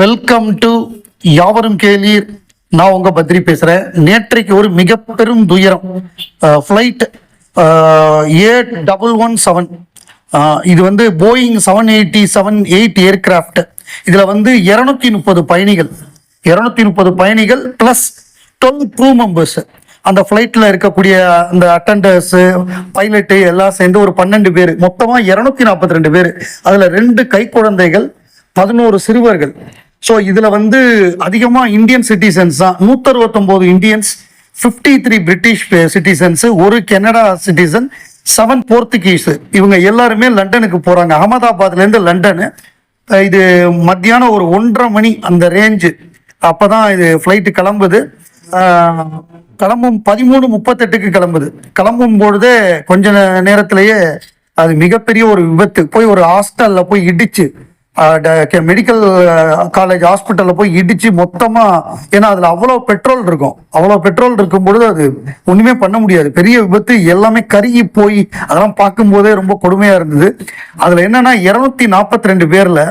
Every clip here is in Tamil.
வெல்கம் டு யாவரும் கேளீர். நான் உங்க பத்ரி பேசுறேன். நேற்றைக்கு ஒரு மிக பெரும் துயரம். Flight A double one seven இது வந்து Boeing seven eighty seven eight aircraft இதுல வந்து இருநூத்தி முப்பது பயணிகள். இருநூத்தி முப்பது பயணிகள் பிளஸ் டுவெல் க்ரூ மெம்பர்ஸ் அந்த ஃப்ளைட்டில் இருக்கக்கூடிய அந்த அட்டண்டர்ஸு பைலட்டு எல்லாம் சேர்ந்து ஒரு பன்னெண்டு பேர். மொத்தமாக இரநூத்தி நாற்பத்தி ரெண்டு பேர். அதில் ரெண்டு கை குழந்தைகள் பதினோரு சிறுவர்கள். ஸோ இதில் வந்து அதிகமாக இந்தியன் சிட்டிசன்ஸ் தான். நூற்றறுபத்தொம்போது Indians fifty three British citizens ஒரு கெனடா சிட்டிசன் செவன் போர்த்துகீஸு இவங்க எல்லாருமே லண்டனுக்கு போகிறாங்க அகமதாபாத்லேருந்து லண்டனு. இது மத்தியானம் ஒரு ஒன்றரை மணி அந்த ரேஞ்சு அப்போ தான் இது ஃப்ளைட்டு கிளம்புது. கிளம்பும் பதிமூணு முப்பத்தெட்டுக்கு கிளம்புது. கிளம்பும் பொழுதே கொஞ்ச நேரத்திலேயே அது மிகப்பெரிய ஒரு விபத்து. போய் ஒரு ஹாஸ்டலில் போய் இடிச்சு மெடிக்கல் காலேஜ் ஹாஸ்பிட்டலில் போய் இடித்து மொத்தமாக ஏன்னா அதில் அவ்வளோ பெட்ரோல் இருக்கும். அவ்வளோ பெட்ரோல் இருக்கும் பொழுது அது ஒன்றுமே பண்ண முடியாது. பெரிய விபத்து எல்லாமே கருகி போய் அதெல்லாம் பார்க்கும்போதே ரொம்ப கொடுமையாக இருந்தது. அதில் என்னென்னா இரநூத்தி நாற்பத்தி ரெண்டு பேரில்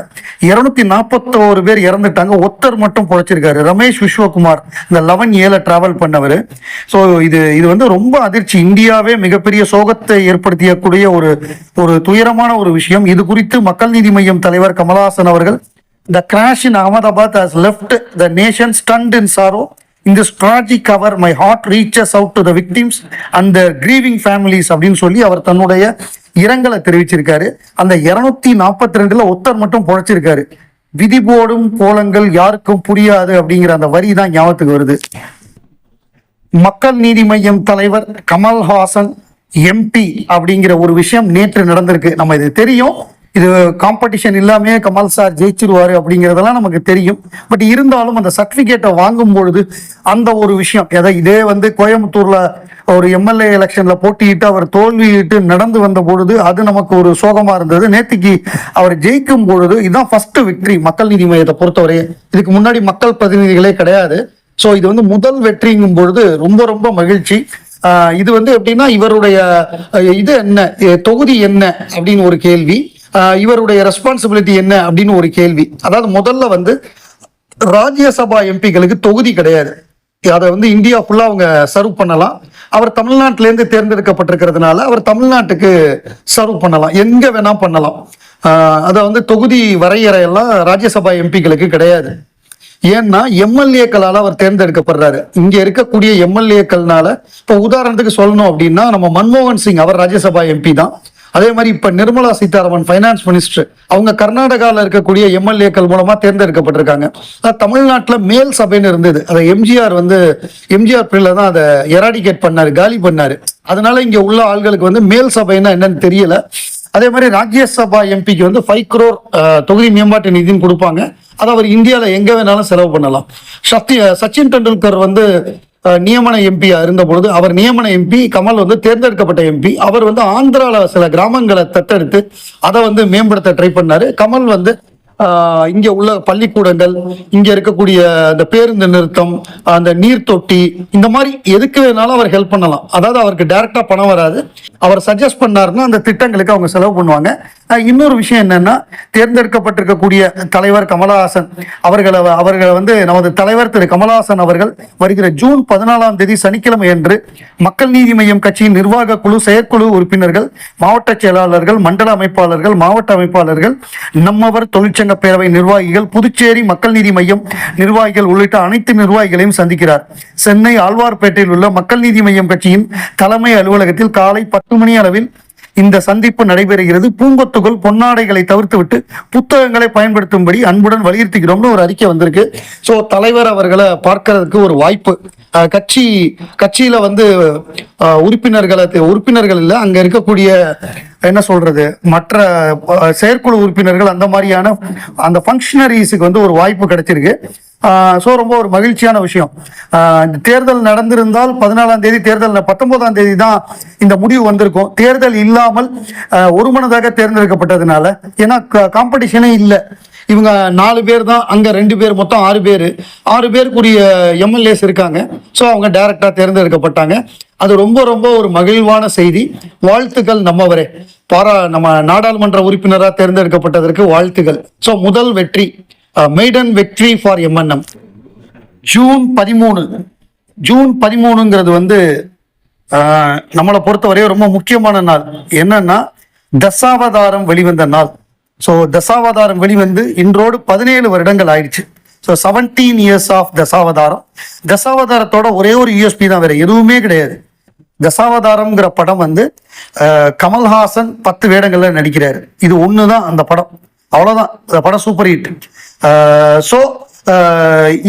இரநூத்தி நாற்பத்தோரு பேர் இறந்துட்டாங்க. ஒருத்தர் மட்டும் பொழைச்சிருக்காரு. ரமேஷ் விஸ்வகுமார் இந்த லெவன் ஏழை ட்ராவல் பண்ணவர். ஸோ இது இது வந்து ரொம்ப அதிர்ச்சி. இந்தியாவே மிகப்பெரிய சோகத்தை ஏற்படுத்தியக்கூடிய ஒரு ஒரு துயரமான ஒரு விஷயம். இது குறித்து மக்கள் நீதி மய்யம் தலைவர் கமலஹாசன் அவர்கள் the crash in Ahmedabad has left the nation stunned in sorrow இந்த tragedy cover my heart reaches out to the victims and the grieving families அப்படின்னு சொல்லி அவர் தன்னுடைய இரங்கலை தெரிவிச்சிருக்காரு. அந்த இருநூத்தி நாற்பத்தி ரெண்டுல ஒத்தர் மட்டும் பொழைச்சிருக்காரு. விதி போடும் கோலங்கள் யாருக்கும் புரியாது அப்படிங்கிற அந்த வரி தான் ஞாபகத்துக்கு வருது. மக்கள் நீதி மையம் தலைவர் கமல்ஹாசன் எம்பி அப்படிங்கிற ஒரு விஷயம் நேற்று நடந்திருக்கு. நம்ம இது தெரியும். இது காம்படிஷன் இல்லாமே கமல் சார் ஜெயிச்சிருவாரு அப்படிங்கிறதெல்லாம் நமக்கு தெரியும். பட் இருந்தாலும் அந்த சர்டிஃபிகேட்டை வாங்கும் பொழுது அந்த ஒரு விஷயம் எதை இதே வந்து கோயம்புத்தூர்ல ஒரு எம்எல்ஏ எலெக்ஷன்ல போட்டியிட்டு அவர் தோல்வியிட்டு நடந்து வந்த பொழுது அது நமக்கு ஒரு சோகமா இருந்தது. நேத்திக்கு அவர் ஜெயிக்கும் பொழுது இதுதான் ஃபர்ஸ்ட் விக்டரி மக்கள் நீதி மையத்தை பொறுத்தவரை இதுக்கு முன்னாடி மக்கள் பிரதிநிதிகளே கிடையாது. ஸோ இது வந்து முதல் வெற்றிங்கும் பொழுது ரொம்ப ரொம்ப மகிழ்ச்சி. இது வந்து எப்படின்னா இவருடைய இது என்ன தொகுதி என்ன அப்படின்னு ஒரு கேள்வி. இவருடைய ரெஸ்பான்சிபிலிட்டி என்ன அப்படின்னு ஒரு கேள்வி. அதாவது முதல்ல வந்து ராஜ்யசபா எம்பிகளுக்கு தொகுதி கிடையாது. அதை வந்து இந்தியா ஃபுல்லாக அவங்க சர்வ் பண்ணலாம். அவர் தமிழ்நாட்டிலேருந்து தேர்ந்தெடுக்கப்பட்டிருக்கிறதுனால அவர் தமிழ்நாட்டுக்கு சர்வ் பண்ணலாம். எங்கே வேணா பண்ணலாம். அதை வந்து தொகுதி வரையறையெல்லாம் ராஜ்யசபா எம்பிகளுக்கு கிடையாது. ஏன்னா எம்எல்ஏக்களால் அவர் தேர்ந்தெடுக்கப்படுறாரு. இங்கே இருக்கக்கூடிய எம்எல்ஏக்கள்னால இப்போ உதாரணத்துக்கு சொல்லணும் அப்படின்னா நம்ம மன்மோகன் சிங் அவர் ராஜ்யசபா எம்பி தான். அதே மாதிரி இப்ப நிர்மலா சீதாராமன் ஃபைனான்ஸ் மினிஸ்டர் அவங்க கர்நாடகாவில் இருக்கக்கூடிய எம்எல்ஏக்கள் மூலமா தேர்ந்தெடுக்கப்பட்டிருக்காங்க. தமிழ்நாட்டில் மேல் சபைன்னு இருந்தது. அதை எம்ஜிஆர் வந்து எம்ஜிஆர் பிரில தான் அதை எராடிகேட் பண்ணாரு காலி பண்ணாரு. அதனால இங்க உள்ள ஆள்களுக்கு வந்து மேல் சபைன்னா என்னன்னு தெரியல. அதே மாதிரி ராஜ்யசபா எம்பிக்கு வந்து ஃபைவ் குரோர் தொகுதி மேம்பாட்டு நிதின்னு கொடுப்பாங்க. அதை அவர் இந்தியாவில் எங்கே வேணாலும் செலவு பண்ணலாம். சக்தி சச்சின் டெண்டுல்கர் வந்து நியமன எம்பியா இருந்த பொழுது அவர் நியமன எம்பி கமல் வந்து தேர்ந்தெடுக்கப்பட்ட எம்பி அவர் வந்து ஆந்திரால சில கிராமங்களை தத்தெடுத்து அதை வந்து மேம்படுத்த ட்ரை பண்ணாரு. கமல் வந்து இங்க உள்ள பள்ளிக்கூடங்கள் இங்க இருக்கக்கூடிய அந்த பேருந்து நிறுத்தம் அந்த நீர் தொட்டி இந்த மாதிரி எதுக்கு வேணாலும் அவர் ஹெல்ப் பண்ணலாம். அதாவது அவருக்கு டைரக்டா பணம் வராது. அவர் சஜஸ்ட் பண்ணாருன்னா அந்த திட்டங்களுக்கு அவங்க செலவு பண்ணுவாங்க. இன்னொரு விஷயம் என்னன்னா தேர்ந்தெடுக்கப்பட்டிருக்கக்கூடிய தலைவர் கமலஹாசன் அவர்களை அவர்களை வந்து நமது தலைவர் திரு கமலஹாசன் அவர்கள் வருகிற ஜூன் பதினாலாம் தேதி சனிக்கிழமை அன்று மக்கள் நீதி மையம் கட்சியின் நிர்வாக குழு செயற்குழு உறுப்பினர்கள் மாவட்ட செயலாளர்கள் மண்டல அமைப்பாளர்கள் மாவட்ட அமைப்பாளர்கள் நம்மவர் தொழிற்சங்க பேரவை நிர்வாகிகள் புதுச்சேரி மக்கள் நீதி மையம் நிர்வாகிகள் உள்ளிட்ட அனைத்து நிர்வாகிகளையும் சந்திக்கிறார். சென்னை ஆழ்வார்பேட்டையில் உள்ள மக்கள் நீதி மையம் கட்சியின் தலைமை அலுவலகத்தில் காலை பத்து மணி அளவில் இந்த சந்திப்பு நடைபெறுகிறது. பூங்கொத்துகள் பொன்னாடைகளை தவிர்த்துவிட்டு புத்தகங்களை பயன்படுத்தும்படி அன்புடன் வலியுறுத்துகிறோம்னு ஒரு அறிக்கை வந்திருக்கு. சோ தலைவர் அவர்களை பார்க்கறதுக்கு ஒரு வாய்ப்பு. அஹ், கட்சி கட்சியில வந்து உறுப்பினர்களை உறுப்பினர்கள் இல்ல அங்க இருக்கக்கூடிய என்ன சொல்றது மற்ற செயற்குழு உறுப்பினர்கள் அந்த மாதிரியான அந்த ஃபங்க்ஷனரிஸுக்கு வந்து ஒரு வாய்ப்பு கிடைச்சிருக்கு. ஸோ ரொம்ப ஒரு மகிழ்ச்சியான விஷயம். இந்த தேர்தல் நடந்திருந்தால் பதினாலாம் தேதி தேர்தல் பத்தொன்பதாம் தேதி தான் இந்த முடிவு வந்திருக்கும். தேர்தல் இல்லாமல் ஒருமனதாக தேர்ந்தெடுக்கப்பட்டதுனால ஏன்னா காம்படிஷனே இல்லை. இவங்க நாலு பேர் தான் அங்கே ரெண்டு பேர் மொத்தம் ஆறு பேர். ஆறு பேருக்குரிய எம்எல்ஏஸ் இருக்காங்க. ஸோ அவங்க டைரக்டாக தேர்ந்தெடுக்கப்பட்டாங்க. அது ரொம்ப ரொம்ப ஒரு மகிழ்வான செய்தி. வாழ்த்துக்கள் நம்மவரே. பாரா நம்ம நாடாளுமன்ற உறுப்பினராக தேர்ந்தெடுக்கப்பட்டதற்கு வாழ்த்துக்கள். ஸோ முதல் வெற்றி. மெய்டன் வெற்றி ஃபார் எம்என்எம் ஜூன் பதிமூணு. ஜூன் பதிமூணுங்கிறது வந்து நம்மளை பொறுத்தவரையே ரொம்ப முக்கியமான நாள். என்னன்னா தசாவதாரம் வெளிவந்த நாள். ஸோ தசாவதாரம் வெளிவந்து இன்றோடு பதினேழு வருடங்கள் ஆயிடுச்சு. So seventeen years of Dasavatharam. தசாவதாரத்தோட ஒரே ஒரு யூஎஸ்பி தான் வேற எதுவுமே கிடையாது. தசாவதாரம்ங்கிற படம் வந்து கமல்ஹாசன் பத்து வேடங்கள்ல நடிக்கிறாரு. இது ஒன்று தான் அந்த படம். அவ்வளோதான் இந்த படம் சூப்பர் ஹிட் ஸோ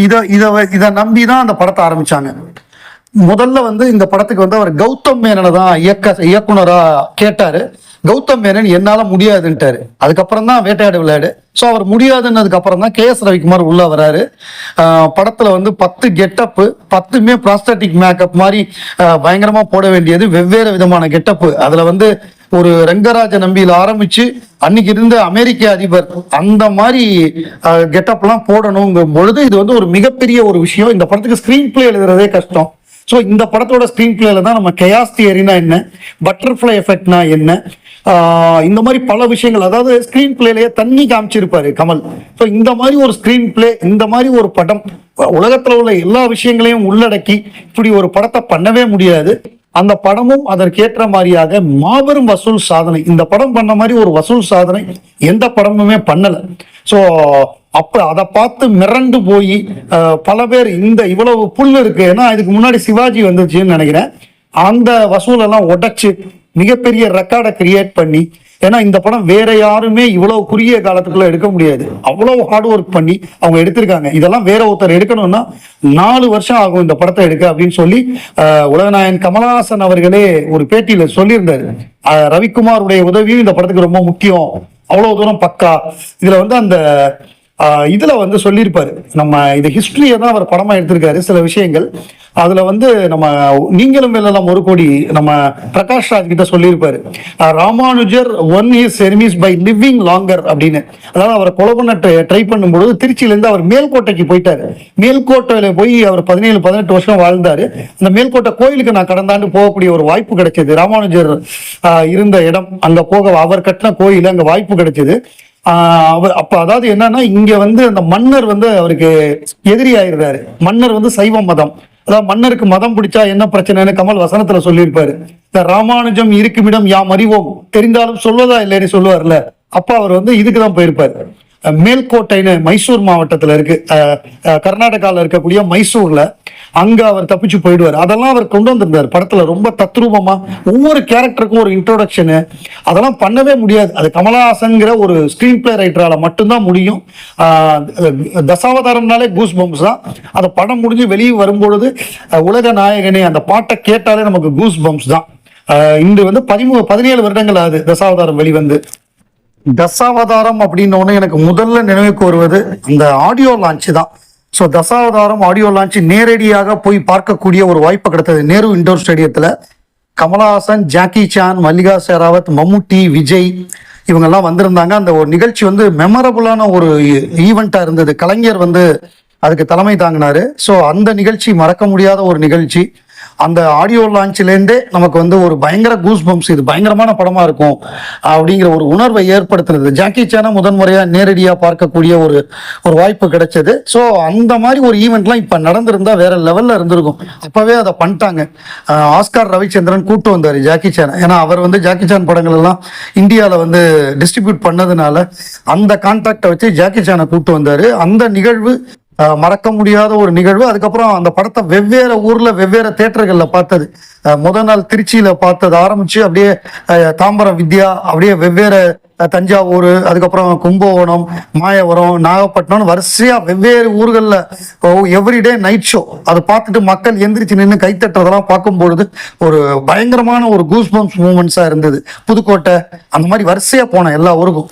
இதை இதை இதை நம்பி தான் அந்த படத்தை ஆரம்பித்தாங்க முதல்ல வந்து இந்த படத்துக்கு வந்து அவர் கௌதம் மேனனை தான் இயக்க இயக்குனராக கேட்டார். கௌதம் மேனன் என்னால முடியாதுன்ட்டாரு. அதுக்கப்புறம் தான் வேட்டையாடு விளையாடு. ஸோ அவர் முடியாதுன்னதுக்கு அப்புறம் தான் கே எஸ் ரவிக்குமார் உள்ள வராரு. படத்துல வந்து பத்து கெட்டப்பு பத்துமே ப்ராஸ்தட்டிக் மேக்கப் மாதிரி பயங்கரமா போட வேண்டியது வெவ்வேறு விதமான கெட்டப்பு அதுல வந்து ஒரு ரங்கராஜ நம்பியில் ஆரம்பிச்சு அன்னைக்கு இருந்த அமெரிக்க அதிபர் அந்த மாதிரி கெட்டப்லாம் போடணுங்கும் பொழுது இது வந்து ஒரு மிகப்பெரிய ஒரு விஷயம். இந்த படத்துக்கு ஸ்கிரீன் பிளே எழுதுறதே கஷ்டம். ஸோ இந்த படத்தோட ஸ்க்ரீன் பிளேல தான் நம்ம கெயாஸ் தியரினா என்ன? பட்டர்ஃப்ளை எஃபெக்ட்னா என்ன? இந்த மாதிரி பல விஷயங்கள். அதாவது ஸ்க்ரீன் பிளேலயே தண்ணி காமிச்சிருப்பாரு கமல். ஸோ இந்த மாதிரி ஒரு ஸ்க்ரீன் பிளே இந்த மாதிரி ஒரு படம் உலகத்தில் உள்ள எல்லா விஷயங்களையும் உள்ளடக்கி இப்படி ஒரு படத்தை பண்ணவே முடியாது. அந்த படமும் அதற்கேற்ற மாதிரியாக மாபெரும் வசூல் சாதனை. இந்த படம் பண்ண மாதிரி ஒரு வசூல் சாதனை எந்த படமுமே பண்ணல. ஸோ அப்ப அதை பார்த்து மிரண்டு போய் பல பேர் இந்த இவ்வளவு புல் இருக்கு ஏன்னா இதுக்கு முன்னாடி சிவாஜி வந்துச்சுன்னு நினைக்கிறேன். அந்த வசூலெல்லாம் உடைச்சு மிகப்பெரிய ரெக்கார்டை கிரியேட் பண்ணி ஏன்னா இந்த படம் வேற யாருமே இவ்வளவு குறுகிய காலத்துக்குள்ள எடுக்க முடியாது. அவ்வளவு ஹார்ட் ஒர்க் பண்ணி அவங்க எடுத்திருக்காங்க. இதெல்லாம் வேற ஒருத்தர் எடுக்கணும்னா நாலு வருஷம் ஆகும் இந்த படத்தை எடுக்க அப்படின்னு சொல்லி அஹ், உலகநாயகன் கமலஹாசன் அவர்களே ஒரு பேட்டியில சொல்லியிருந்தாரு. ரவிக்குமாருடைய உதவியும் இந்த படத்துக்கு ரொம்ப முக்கியம். அவ்வளவு தூரம் பக்கா. இதுல வந்து அந்த இதில் வந்து சொல்லியிருப்பாரு. நம்ம இது ஹிஸ்ட்ரியை தான் அவர் படமாக எடுத்திருக்காரு சில விஷயங்கள். அதில் வந்து நம்ம நீங்களும் வெல்லலாம் ஒரு கோடி நம்ம பிரகாஷ் ராஜ் கிட்ட சொல்லியிருப்பாரு. Ramanujar one is enemies by living longer அப்படின்னு. அதாவது அவரை கொலை பண்ண ட்ரை பண்ணும்பொழுது திருச்சியிலேருந்து அவர் மேல்கோட்டைக்கு போயிட்டாரு. மேல்கோட்டையில போய் அவர் பதினேழு பதினெட்டு வருஷம் வாழ்ந்தாரு. அந்த மேல்கோட்டை கோயிலுக்கு நான் கடந்த ஆண்டு போகக்கூடிய ஒரு வாய்ப்பு கிடைச்சது. ராமானுஜர் இருந்த இடம் அங்கே போக அவர் கட்டின கோயில் அங்கே வாய்ப்பு கிடைச்சது. அப்ப அதாவது என்னன்னா இங்க வந்து அந்த மன்னர் வந்து அவருக்கு எதிரி ஆயிடுறாரு. மன்னர் வந்து சைவ மதம். அதாவது மன்னருக்கு மதம் பிடிச்சா என்ன பிரச்சனைன்னு கமல் வசனத்துல சொல்லியிருப்பாரு. இந்த ராமானுஜம் இருக்குமிடம் யாம் அறிவோம். தெரிந்தாலும் சொல்வதா இல்லைன்னு சொல்லுவார்ல. அப்ப அவர் வந்து இதுக்கு தான் போயிருப்பாரு. மேல்கோட்டைன்னு மைசூர் மாவட்டத்துல இருக்கு. கர்நாடகாவில் இருக்கக்கூடிய மைசூர்ல அங்க அவர் தப்பிச்சு போயிடுவார். அதெல்லாம் அவர் கொண்டு வந்திருந்தார். படத்துல ரொம்ப தத்ரூபமா ஒவ்வொரு கேரக்டருக்கும் ஒரு இன்ட்ரோடக்ஷனு அதெல்லாம் பண்ணவே முடியாது. அது கமலஹாசன்ங்கிற ஒரு ஸ்கிரீன் பிளே ரைட்டரால மட்டும்தான் முடியும். தசாவதாரம்னாலே கூஸ் பம்ப்ஸ் தான். அந்த படம் முடிஞ்சு வெளியே வரும்பொழுது உலக நாயகனே அந்த பாட்டை கேட்டாலே நமக்கு கூஸ் பம்ப்ஸ் தான் இன்று வந்து பதிமூ பதினேழு வருடங்கள் ஆகுது தசாவதாரம் வெளிவந்து. தசாவதாரம் அப்படின்னு எனக்கு முதல்ல நினைவுக்கு வருவது அந்த ஆடியோ லான்ச் தான். ஸோ தசாவதாரம் ஆடியோ லான்ச் நேரடியாக போய் பார்க்கக்கூடிய ஒரு வாய்ப்பு கிடைத்தது. நேரு இண்டோர் ஸ்டேடியத்தில் கமலஹாசன் ஜாக்கி சான் மல்லிகா ஷெராவத் மம்முட்டி விஜய் இவங்கெல்லாம் வந்திருந்தாங்க. அந்த ஒரு நிகழ்ச்சி வந்து மெமரபுளான ஒரு ஈவெண்ட்டாக இருந்தது. கலைஞர் வந்து அதுக்கு தலைமை தாங்கினாரு. ஸோ அந்த நிகழ்ச்சி மறக்க முடியாத ஒரு நிகழ்ச்சி. அந்த ஆடியோ லான்ச்லேருந்தே நமக்கு வந்து ஒரு பயங்கர கூஸ் பம்ப்ஸ் இது பயங்கரமான படமாக இருக்கும் அப்படிங்கிற ஒரு உணர்வை ஏற்படுத்துனது. ஜாக்கி சானை முதன்முறையாக நேரடியாக பார்க்கக்கூடிய ஒரு ஒரு வாய்ப்பு கிடைச்சது. ஸோ அந்த மாதிரி ஒரு ஈவெண்ட்லாம் இப்போ நடந்திருந்தா வேற லெவலில் இருந்திருக்கும். அப்போவே அதை பண்ணிட்டாங்க. ஆஸ்கார் ரவிச்சந்திரன் கூட்டு வந்தார் ஜாக்கி சான் ஏன்னா அவர் வந்து ஜாக்கி சான் படங்கள் எல்லாம் இந்தியாவில் வந்து டிஸ்ட்ரிபியூட் பண்ணதுனால அந்த கான்டாக்டை வச்சு ஜாக்கி சானை கூட்டு வந்தார். அந்த நிகழ்வு மறக்க முடியாத ஒரு நிகழ்வு. அதுக்கப்புறம் அந்த படத்தை வெவ்வேறு ஊர்ல வெவ்வேறு தேட்டர்களில் பார்த்தது. முத நாள் திருச்சியில பார்த்தது. ஆரம்பிச்சு அப்படியே தாம்பரம் வித்யா அப்படியே வெவ்வேறு தஞ்சாவூர் அதுக்கப்புறம் கும்பகோணம் மாயவரம் நாகப்பட்டினம் வரிசையா வெவ்வேறு ஊர்களில் எவ்ரிடே நைட் ஷோ அதை பார்த்துட்டு மக்கள் எந்திரிச்சு நின்று கைத்தட்டுறதெல்லாம் பார்க்கும்பொழுது ஒரு பயங்கரமான ஒரு கூஸ் பம்ப்ஸ் மூமெண்ட்ஸாக இருந்தது. புதுக்கோட்டை அந்த மாதிரி வரிசையா போனேன் எல்லா ஊருக்கும்.